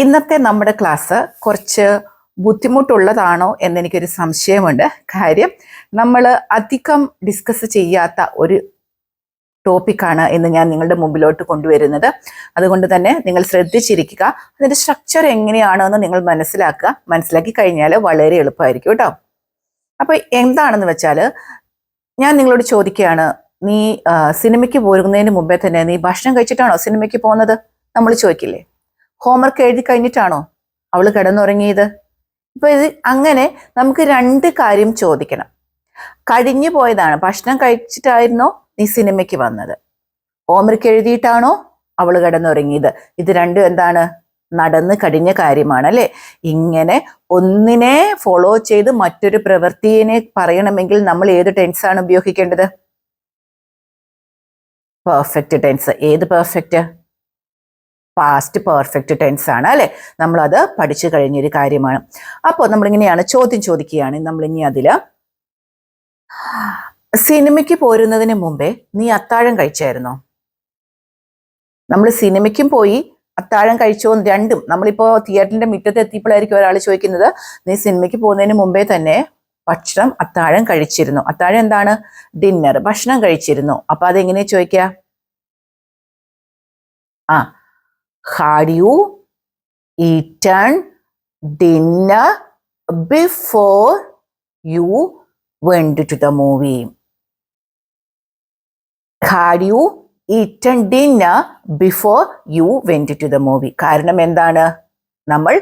ഇന്നത്തെ നമ്മുടെ ക്ലാസ് കുറച്ച് ബുദ്ധിമുട്ടുള്ളതാണോ എന്നെനിക്കൊരു സംശയമുണ്ട്. കാര്യം നമ്മൾ അധികം ഡിസ്കസ് ചെയ്യാത്ത ഒരു ടോപ്പിക്കാണ് ഇന്ന് ഞാൻ നിങ്ങളുടെ മുമ്പിലോട്ട് കൊണ്ടുവരുന്നത്. അതുകൊണ്ട് തന്നെ നിങ്ങൾ ശ്രദ്ധിച്ചിരിക്കുക. അതിന്റെ സ്ട്രക്ചർ എങ്ങനെയാണെന്ന് നിങ്ങൾ മനസ്സിലാക്കുക. മനസ്സിലാക്കി കഴിഞ്ഞാൽ വളരെ എളുപ്പമായിരിക്കും കേട്ടോ. അപ്പോൾ എന്താണെന്ന് വെച്ചാൽ ഞാൻ നിങ്ങളോട് ചോദിക്കുകയാണ് നീ സിനിമയ്ക്ക് പോകുന്നതിന് മുമ്പേ തന്നെ നീ ഭക്ഷണം കഴിച്ചിട്ടാണോ സിനിമയ്ക്ക് പോകുന്നത്? നമ്മൾ ചോദിക്കില്ലേ? ഹോംവർക്ക് എഴുതി കഴിഞ്ഞിട്ടാണോ അവൾ കിടന്നുറങ്ങിയത്? ഇപ്പൊ ഇത് അങ്ങനെ നമുക്ക് രണ്ട് കാര്യം ചോദിക്കണം. കഴിഞ്ഞു പോയതാണ്. ഭക്ഷണം കഴിച്ചിട്ടായിരുന്നോ നീ സിനിമയ്ക്ക് വന്നത്? ഹോംവർക്ക് എഴുതിയിട്ടാണോ അവൾ കിടന്നുറങ്ങിയത്? ഇത് രണ്ടും എന്താണ്? നടന്ന് കഴിഞ്ഞ കാര്യമാണ് അല്ലെ? ഇങ്ങനെ ഒന്നിനെ ഫോളോ ചെയ്ത് മറ്റൊരു പ്രവൃത്തിയെ പറയണമെങ്കിൽ നമ്മൾ ഏത് ടെൻസ് ആണ് ഉപയോഗിക്കേണ്ടത്? പെർഫെക്റ്റ് ടെൻസ് ഏത് പെർഫെക്റ്റ് പാസ്റ്റ് പെർഫെക്റ്റ് ടെൻസ് ആണ് അല്ലെ? നമ്മളത് പഠിച്ചു കഴിഞ്ഞൊരു കാര്യമാണ്. അപ്പോൾ നമ്മളിങ്ങനെയാണ് ചോദ്യം ചോദിക്കുകയാണ്. നമ്മളിനി അതിൽ സിനിമയ്ക്ക് പോരുന്നതിന് മുമ്പേ നീ അത്താഴം കഴിച്ചായിരുന്നോ? നമ്മൾ സിനിമയ്ക്കും പോയി അത്താഴം കഴിച്ചോ രണ്ടും നമ്മളിപ്പോ തിയേറ്ററിന്റെ മുറ്റത്ത് എത്തിയപ്പോഴായിരിക്കും ഒരാൾ ചോദിക്കുന്നത് നീ സിനിമയ്ക്ക് പോകുന്നതിന് മുമ്പേ തന്നെ ഭക്ഷണം അത്താഴം കഴിച്ചിരുന്നു? അത്താഴം എന്താണ്? ഡിന്നർ ഭക്ഷണം കഴിച്ചിരുന്നു? അപ്പൊ അതെങ്ങനെയാ ചോദിക്കുക ആ had you eaten dinner before you went to the movie had you eaten dinner before you went to the movie കാരണം എന്താണ്? നമ്മൾ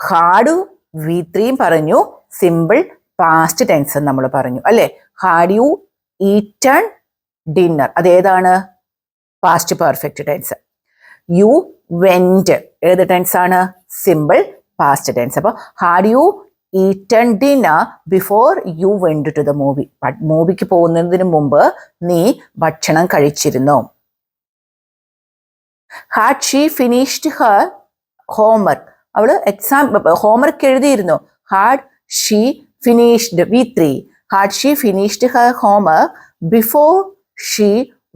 ഹാഡ് വി ത്രീയും പറഞ്ഞു. സിമ്പിൾ പാസ്റ്റ് ടെൻസ് നമ്മൾ പറഞ്ഞു. അല്ലേ? ഹാഡ് യു ഈറ്റൺ ഡിന്നർ അതേതാണ് past perfect tense you went ഏത് ടെൻസ് ആണ്? സിമ്പിൾ പാസ്റ്റ് ടെൻസ് അപ്പൊ had you eaten dinner before you went to the movie മൂവിക്ക് പോകുന്നതിന് മുമ്പ് നീ ഭക്ഷണം കഴിച്ചിരുന്നു? Had she finished her homework അവൾ എക്സാം ഹോംവർക്ക് എഴുതിയിരുന്നു. Had she finished V three had she finished her homework before she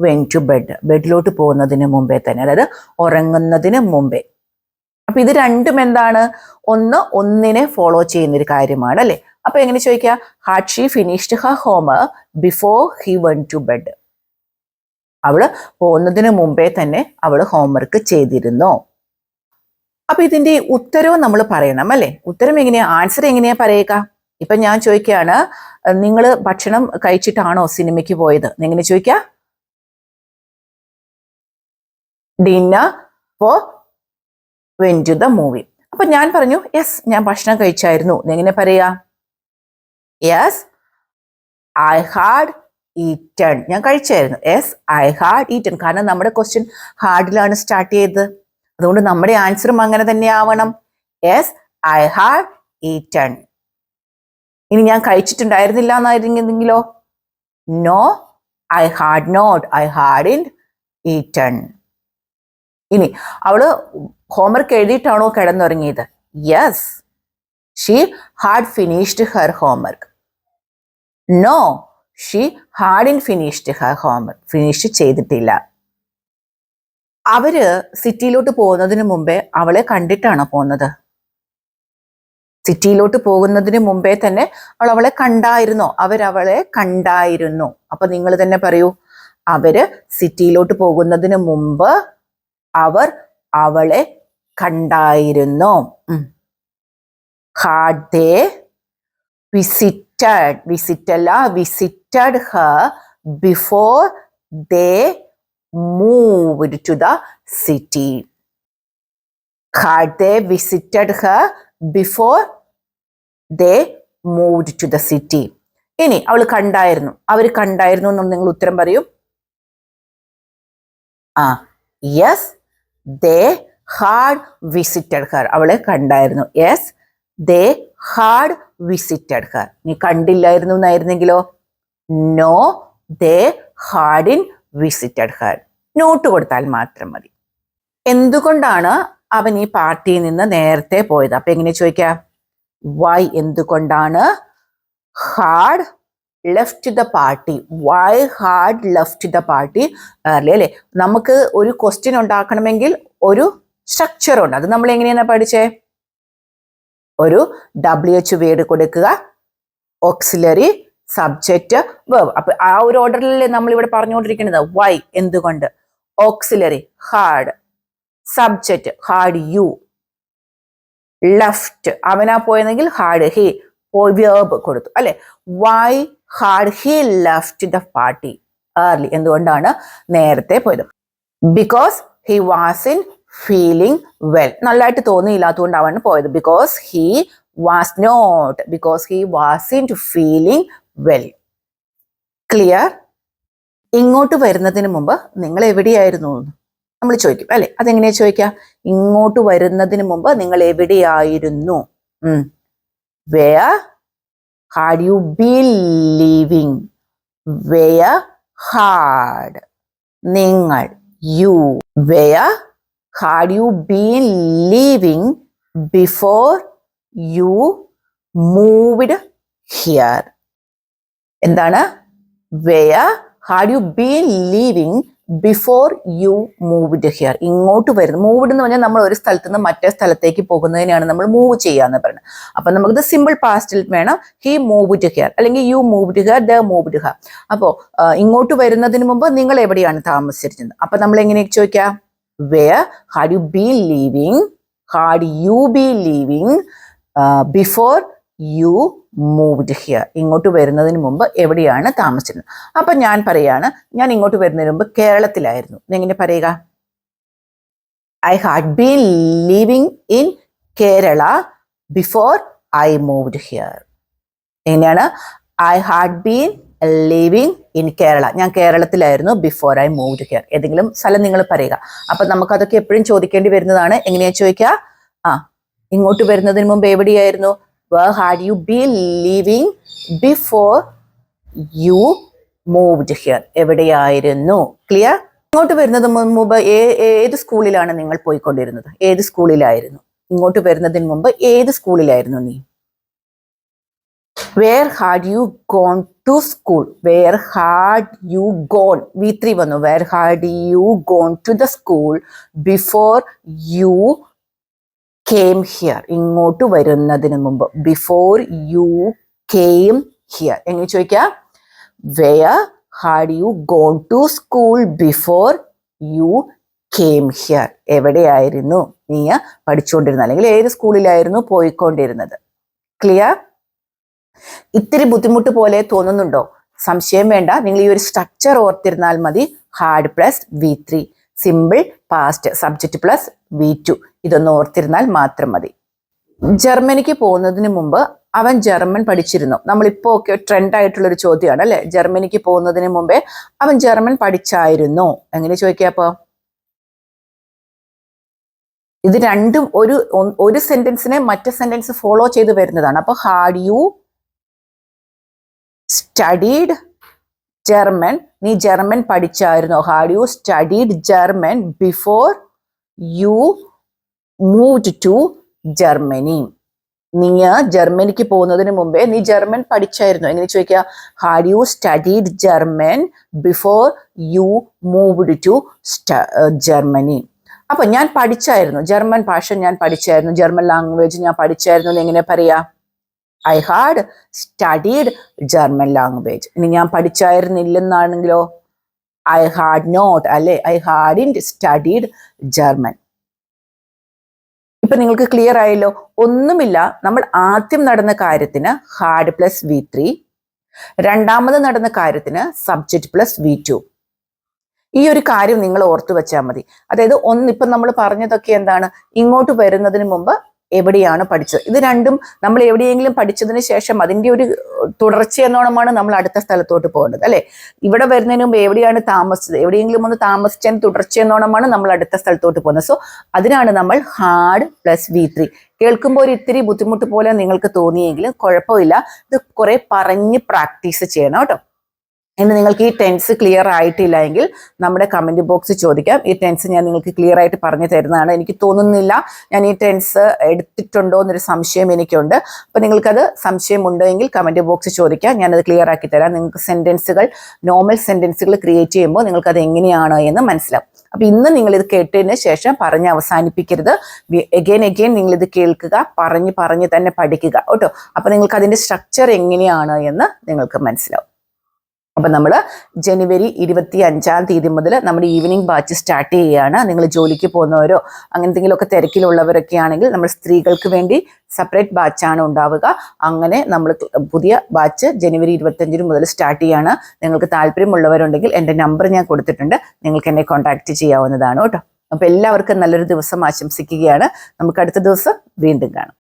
went to bed ബെഡിലോട്ട് പോകുന്നതിന് മുമ്പേ തന്നെ അതായത് ഉറങ്ങുന്നതിന് മുമ്പേ. അപ്പൊ ഇത് രണ്ടും എന്താണ്? ഒന്ന് ഒന്നിനെ ഫോളോ ചെയ്യുന്ന ഒരു കാര്യമാണ് അല്ലെ? അപ്പൊ എങ്ങനെ ചോദിക്കുക had she finished her home before he went to bed അവൾ പോകുന്നതിന് മുമ്പേ തന്നെ അവൾ ഹോംവർക്ക് ചെയ്തിരുന്നോ. അപ്പൊ ഇതിന്റെ ഉത്തരവും നമ്മൾ പറയണം അല്ലെ? ഉത്തരം എങ്ങനെയാ? ആൻസർ എങ്ങനെയാ പറയുക? ഇപ്പൊ ഞാൻ ചോദിക്കുകയാണ് നിങ്ങൾ ഭക്ഷണം കഴിച്ചിട്ടാണോ സിനിമയ്ക്ക് പോയത്? എങ്ങനെ ചോദിക്ക? Dinner for went to the movie അപ്പൊ ഞാൻ പറഞ്ഞു യെസ് ഞാൻ ഭക്ഷണം കഴിച്ചായിരുന്നു. എങ്ങനെ പറയാ യെസ് ഐ ഹാഡ് ഈറ്റൺ ഞാൻ കഴിച്ചായിരുന്നു. യെസ് ഐ ഹാഡ് ഈറ്റൺ കാരണം നമ്മുടെ ക്വസ്റ്റ്യൻ ഹാർഡിലാണ് സ്റ്റാർട്ട് ചെയ്തത് അതുകൊണ്ട് നമ്മുടെ ആൻസറും അങ്ങനെ തന്നെ ആവണം. യെസ് ഐ ഹാഡ് ഈറ്റൺ ഇനി ഞാൻ കഴിച്ചിട്ടുണ്ടായിരുന്നില്ല എന്നായിരുന്നെങ്കിലോ? No I had not I hadn't eaten ഇനി അവൾ ഹോംവർക്ക് എഴുതിയിട്ടാണോ കിടന്നുറങ്ങിയത്? Yes she had finished her homework no she hadn't finished her homework finish ചെയ്തിട്ടില്ല. അവർ സിറ്റിയിലോട്ട് പോകുന്നതിന് മുമ്പേ അവളെ കണ്ടിട്ടാണോ പോകുന്നത്? സിറ്റിയിലോട്ട് പോകുന്നതിന് മുമ്പേ തന്നെ അവൾ അവളെ കണ്ടായിരുന്നോ? അവരവളെ കണ്ടായിരുന്നു. അപ്പൊ നിങ്ങൾ തന്നെ പറയൂ. അവർ സിറ്റിയിലോട്ട് പോകുന്നതിന് മുമ്പ് അവർ അവളെ കണ്ടായിരുന്നു. Had they visited വിസിറ്റല്ല visited her before they moved to the city had they visited her before they moved to the city ഇനി അവൾ കണ്ടായിരുന്നു. അവർ കണ്ടായിരുന്നു എന്ന് നിങ്ങൾ ഉത്തരം പറയും. ആ yes they had visited her. അവളെ കണ്ടായിരുന്നു. Yes they had visited her. നീ കണ്ടില്ലായിരുന്നു എന്നായിരുന്നെങ്കിലോ? No they hadn't visited her. Not കൊടുത്താൽ മാത്രം മതി. എന്തുകൊണ്ടാണ് അവൻ ഈ പാർട്ടിയിൽ നിന്ന് നേരത്തെ പോയത്? അപ്പൊ എങ്ങനെ ചോദിക്കാം? വൈ എന്തുകൊണ്ടാണ് had left the party why had left the party അല്ലേ അല്ലേ? നമുക്ക് ഒരു ക്വസ്റ്റ്യൻ ഉണ്ടാക്കണമെങ്കിൽ ഒരു സ്ട്രക്ചർ ഉണ്ട്. അത് നമ്മൾ എങ്ങനെയാണ് പഠിച്ചേ? ഒരു ഡബ്ല്യു എച്ച് വേർഡ് കൊടുക്കുക. ഓക്സിലറി സബ്ജക്റ്റ് വേർബ് അപ്പൊ ആ ഒരു ഓർഡറിലല്ലേ നമ്മൾ ഇവിടെ പറഞ്ഞുകൊണ്ടിരിക്കുന്നത്. വൈ എന്തുകൊണ്ട്? Auxiliary had subject had you left അവനാ പോയെങ്കിൽ ഹാർഡ് ഹി വേർബ് കൊടുത്തു. അല്ലെ? Why had he left the party early എന്തുകൊണ്ടാണ് നേരത്തെ പോയത്? Because he wasn't feeling well നല്ലതായിട്ട് തോന്നിയില്ലാത്തതുകൊണ്ടാണ് പോയത്. Because he was not because he wasn't to feeling well clear ഇങ്ങോട്ട് വരുന്നതിന് മുമ്പ് നിങ്ങൾ എവിടെയായിരുന്നു? നമ്മൾ ചോദിക്കും അല്ലെ? അതെങ്ങനെയാ ചോദിക്കുക? ഇങ്ങോട്ട് വരുന്നതിന് മുമ്പ് നിങ്ങൾ എവിടെയായിരുന്നു? Where had you be leaving where had നിങ്ങൾ you where had you been leaving before you moved here എന്താണ്? Where had you been leaving before you moved here ഇങ്ങോട്ട് വരുന്നത് മൂവ്ഡ് എന്ന് പറഞ്ഞാൽ നമ്മൾ ഒരു സ്ഥലത്ത് നിന്ന് മറ്റേ സ്ഥലത്തേക്ക് പോകുന്നതിനെയാണ് നമ്മൾ മൂവ് ചെയ്യാന്ന് പറയുന്നത്. അപ്പൊ നമുക്കിത് സിമ്പിൾ പാസ്റ്റിൽ വേണം. ഹി മൂവ്ഡ് ഹിയർ അല്ലെങ്കിൽ you moved here the moved here അപ്പോൾ ഇങ്ങോട്ട് വരുന്നതിന് മുമ്പ് നിങ്ങൾ എവിടെയാണ് താമസിച്ചിരുന്നത് അപ്പൊ നമ്മൾ എങ്ങനെയൊക്കെ ചോദിക്കാം? Where had you be leaving had you be leaving before you moved here ഇങ്ങോട്ട് വരുന്നതിന് മുമ്പ് എവിടെയാണ് താമസിച്ചിരുന്നത് അപ്പം ഞാൻ പറയാണ് ഞാൻ ഇങ്ങോട്ട് വരുന്നതിന് മുമ്പ് കേരളത്തിലായിരുന്നു. എങ്ങനെ പറയുക? I had been living in Kerala before I moved here എങ്ങനെയാണ്? I had been living in Kerala ഞാൻ കേരളത്തിലായിരുന്നു ബിഫോർ ഐ മൂവ്ഡ് ഹിയർ ഏതെങ്കിലും സ്ഥലം നിങ്ങൾ പറയുക. അപ്പം നമുക്കതൊക്കെ എപ്പോഴും ചോദിക്കേണ്ടി വരുന്നതാണ്. എങ്ങനെയാ ചോദിക്കുക? ആ ഇങ്ങോട്ട് വരുന്നതിന് മുമ്പ് എവിടെയായിരുന്നു? Where had you been living before you moved here? എവിടെയായിരുന്നു? ക്ലിയർ ഇങ്ങോട്ട് വരുന്നതിന് മുമ്പ് ഏത് സ്കൂളിലാണ് നിങ്ങൾ പോയിക്കൊണ്ടിരുന്നത്? ഏത് സ്കൂളിലായിരുന്നു? ഇങ്ങോട്ട് വരുന്നതിന് മുമ്പ് ഏത് സ്കൂളിലായിരുന്നു നീ? Where had you gone to school where had you gone V three വന്നു. Where had you gone to the school before you came here ഇങ്ങോട്ട് വരുന്നതിന് മുമ്പ്. ബിഫോർ യു കെയിം ഹിയർ എങ്ങനെ ചോദിക്കാം? Where had you gone to school before you came here എവിടെയായിരുന്നു? നീ പഠിച്ചുകൊണ്ടിരുന്നത്. അല്ലെങ്കിൽ ഏത് സ്കൂളിലായിരുന്നു പോയിക്കൊണ്ടിരുന്നത്? ക്ലിയർ ഇത്തിരി ബുദ്ധിമുട്ട് പോലെ തോന്നുന്നുണ്ടോ? സംശയം വേണ്ട. നിങ്ങൾ ഈ ഒരു സ്ട്രക്ചർ ഓർത്തിരുന്നാൽ മതി. Had plus V three simple past subject plus V two. ഇതൊന്ന് ഓർത്തിരുന്നാൽ മാത്രം മതി. ജർമ്മനിക്ക് പോകുന്നതിന് മുമ്പ് അവൻ ജർമ്മൻ പഠിച്ചിരുന്നു. നമ്മളിപ്പോ ഒക്കെ ട്രെൻഡ് ആയിട്ടുള്ള ഒരു ചോദ്യമാണ് അല്ലെ? ജർമ്മനിക്ക് പോകുന്നതിന് മുമ്പേ അവൻ ജർമ്മൻ പഠിച്ചായിരുന്നു. എങ്ങനെ ചോദിക്കുക അപ്പോ? ഇത് രണ്ടും ഒരു ഒരു സെന്റൻസിനെ മറ്റു സെന്റൻസ് ഫോളോ ചെയ്ത് വരുന്നതാണ്. അപ്പൊ ഹാഡ് യു സ്റ്റഡീഡ് ജർമ്മൻ നീ German പഠിച്ചായിരുന്നോ? Had you studied German before you moved to Germany നീ ജർമ്മനിക്ക് പോകുന്നതിന് മുമ്പേ നീ ജർമ്മൻ പഠിച്ചായിരുന്നു? എങ്ങനെ ചോദിക്കുക had you studied German before you moved to Germany അപ്പൊ ഞാൻ പഠിച്ചായിരുന്നു. ജർമ്മൻ ഭാഷ ഞാൻ പഠിച്ചായിരുന്നു. ജർമ്മൻ ലാംഗ്വേജ് ഞാൻ പഠിച്ചായിരുന്നു. എന്ന് എങ്ങനെ പറയാ? I had studied German language ഇനി ഞാൻ പഠിച്ചായിരുന്നില്ലെന്നാണെങ്കിലോ? ഐ ഹാഡ് നോട്ട് അല്ലെ? I had in studied German ഇപ്പൊ നിങ്ങൾക്ക് ക്ലിയർ ആയല്ലോ? ഒന്നുമില്ല. നമ്മൾ ആദ്യം നടന്ന കാര്യത്തിന് ഹാർഡ് പ്ലസ് വി ത്രീ രണ്ടാമത് നടന്ന കാര്യത്തിന് സബ്ജക്റ്റ് പ്ലസ് വി ടു ഈ ഒരു കാര്യം നിങ്ങൾ ഓർത്തു വെച്ചാൽ മതി. അതായത് ഒന്ന് ഇപ്പം നമ്മൾ പറഞ്ഞതൊക്കെ എന്താണ്? ഇങ്ങോട്ട് വരുന്നതിന് മുമ്പ് എവിടെയാണ് പഠിച്ചത്? ഇത് രണ്ടും നമ്മൾ എവിടെയെങ്കിലും പഠിച്ചതിന് ശേഷം അതിന്റെ ഒരു തുടർച്ച എന്നോണമാണ് നമ്മൾ അടുത്ത സ്ഥലത്തോട്ട് പോകേണ്ടത് അല്ലെ? ഇവിടെ വരുന്നതിന് മുമ്പ് എവിടെയാണ് താമസിച്ചത്? എവിടെയെങ്കിലും ഒന്ന് താമസിച്ചതിന് തുടർച്ച എന്നോണമാണ് നമ്മൾ അടുത്ത സ്ഥലത്തോട്ട് പോകുന്നത്. സോ അതിനാണ് നമ്മൾ ഹാർഡ് പ്ലസ് വി ത്രീ. കേൾക്കുമ്പോൾ ഒരു ഇത്തിരി ബുദ്ധിമുട്ട് പോലെ നിങ്ങൾക്ക് തോന്നിയെങ്കിലും കുഴപ്പമില്ല. ഇത് കുറെ പറഞ്ഞ് പ്രാക്ടീസ് ചെയ്യണം കേട്ടോ. ഇനി നിങ്ങൾക്ക് ഈ ടെൻസ് ക്ലിയർ ആയിട്ടില്ല എങ്കിൽ നമ്മുടെ കമന്റ് ബോക്സ് ചോദിക്കാം. ഈ ടെൻസ് ഞാൻ നിങ്ങൾക്ക് ക്ലിയർ ആയിട്ട് പറഞ്ഞു തരുന്നതാണ്. എനിക്ക് തോന്നുന്നില്ല ഞാൻ ഈ ടെൻസ് എടുത്തിട്ടുണ്ടോ എന്നൊരു സംശയം എനിക്കുണ്ട്. അപ്പോൾ നിങ്ങൾക്കത് സംശയം ഉണ്ടെങ്കിൽ കമന്റ് ബോക്സ് ചോദിക്കാം. ഞാനത് ക്ലിയർ ആക്കി തരാം. നിങ്ങൾക്ക് സെന്റൻസുകൾ നോർമൽ സെന്റൻസുകൾ ക്രിയേറ്റ് ചെയ്യുമ്പോൾ നിങ്ങൾക്കത് എങ്ങനെയാണ് എന്ന് മനസ്സിലാവും. അപ്പൊ ഇന്ന് നിങ്ങൾ ഇത് കേട്ടതിന് ശേഷം പറഞ്ഞ് അവസാനിപ്പിക്കരുത്. എഗെയിൻ എഗെയിൻ നിങ്ങൾ ഇത് കേൾക്കുക പറഞ്ഞ് പറഞ്ഞ് തന്നെ പഠിക്കുക. കേട്ടോ? അപ്പൊ നിങ്ങൾക്ക് അതിന്റെ സ്ട്രക്ചർ എങ്ങനെയാണ് എന്ന് നിങ്ങൾക്ക് മനസ്സിലാവും. അപ്പൊ നമ്മൾ ജനുവരി ഇരുപത്തി അഞ്ചാം തീയതി മുതൽ നമ്മുടെ ഈവനിങ് ബാച്ച് സ്റ്റാർട്ട് ചെയ്യുകയാണ് നിങ്ങൾ ജോലിക്ക് പോകുന്നവരോ അങ്ങനെ എന്തെങ്കിലുമൊക്കെ തിരക്കിലുള്ളവരൊക്കെ ആണെങ്കിൽ നമ്മൾ സ്ത്രീകൾക്ക് വേണ്ടി സെപ്പറേറ്റ് ബാച്ചാണ് ഉണ്ടാവുക. അങ്ങനെ നമ്മൾ പുതിയ ബാച്ച് ജനുവരി ഇരുപത്തഞ്ചിന് മുതൽ സ്റ്റാർട്ട് ചെയ്യാണ്. നിങ്ങൾക്ക് താല്പര്യമുള്ളവരുണ്ടെങ്കിൽ എന്റെ നമ്പർ ഞാൻ കൊടുത്തിട്ടുണ്ട്. നിങ്ങൾക്ക് എന്നെ കോൺടാക്റ്റ് ചെയ്യാവുന്നതാണ് കേട്ടോ. അപ്പോൾ എല്ലാവർക്കും നല്ലൊരു ദിവസം ആശംസിക്കുകയാണ്. നമുക്ക് അടുത്ത ദിവസം വീണ്ടും കാണാം.